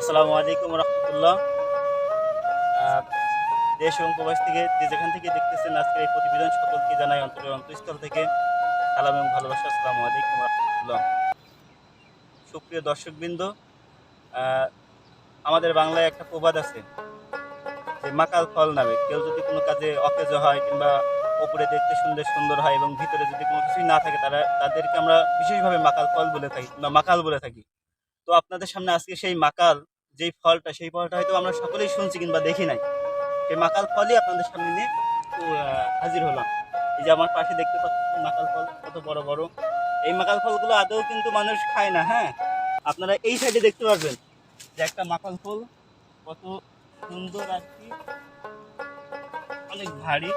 আসসালামু আলাইকুম রহমতুল্লাহ। দেশ এবং প্রবাস থেকে যে যেখান থেকে দেখতেছেন আজকের এই প্রতিবেদন সকলকে জানাই অন্তরের অন্তঃস্থল থেকে সালাম এবং ভালোবাসা। আসসালামু আলাইকুম রহমতুল্লাহ। সুপ্রিয় দর্শকবৃন্দ আমাদের বাংলায় একটা প্রবাদ আছে যে মাকাল ফল নামে। কেউ যদি কোনো কাজে অকেজ হয় কিংবা ওপরে দেখতে সুন্দর সুন্দর হয় এবং ভিতরে যদি কোনো কিছুই না থাকে, তারা, তাদেরকে আমরা বিশেষভাবে মাকাল ফল বলে থাকি বা মাকাল বলে থাকি। তো আপনাদের সামনে আজকে সেই মাকাল যেই ফলটা, সেই ফলটা হয়তো আমরা সকলেই শুনছি কিংবা দেখি নাই। সেই মাকাল ফলই আপনাদের সামনে নিয়ে হাজির হলাম। এই যে আমার পাশে দেখতে পাচ্ছেন মাকাল ফল, কত বড় বড়। এই মাকাল ফলগুলো আদৌ কিন্তু মানুষ খায় না হ্যাঁ? আপনারা এই সাইডে দেখতে পারবেন যে একটা মাকাল ফল কত সুন্দর আর কি। অনেক ভারী।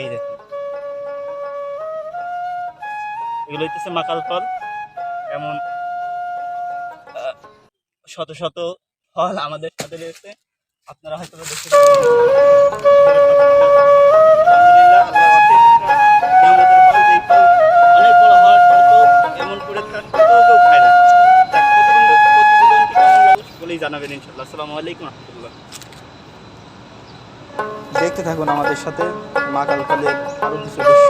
এই দেখুন। এগুলো হইতেছে মাকাল ফল। এমন শত শত ফল আমাদের সাথে রয়েছে। আপনারা হয়তো দেখতে অনেক বড় হওয়া সত্ত্বেও এমন করে না। সকলেই জানাবেন আলাইকুম দেখতে থাকুন আমাদের সাথে। মাকাল ফলের আরও কিছু দৃশ্য।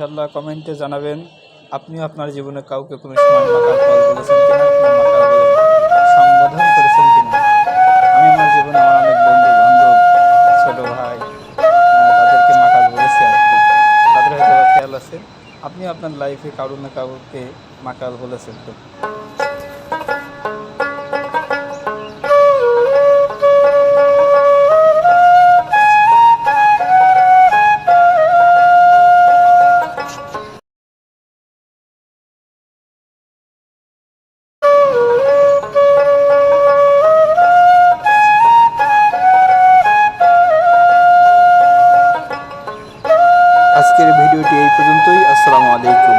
ইনশাল্লাহ কমেন্টে জানাবেন, আপনিও আপনার জীবনে কাউকে কোনো সময় মাকাল ফল বলেছেন কিনা বলে সম্বোধন করেছেন কিনা। আমি আমার জীবনে আমার অনেক বন্ধু, বান্ধব, ছোটো ভাই তাদেরকে মাকাল বলেছি আর কি। তাদের হয়তো খেয়াল আছে আপনি আপনার লাইফে কারও না কাউকে মাকাল বলেছেন তো। আজকের ভিডিওটি এই পর্যন্তই। আসসালামু আলাইকুম।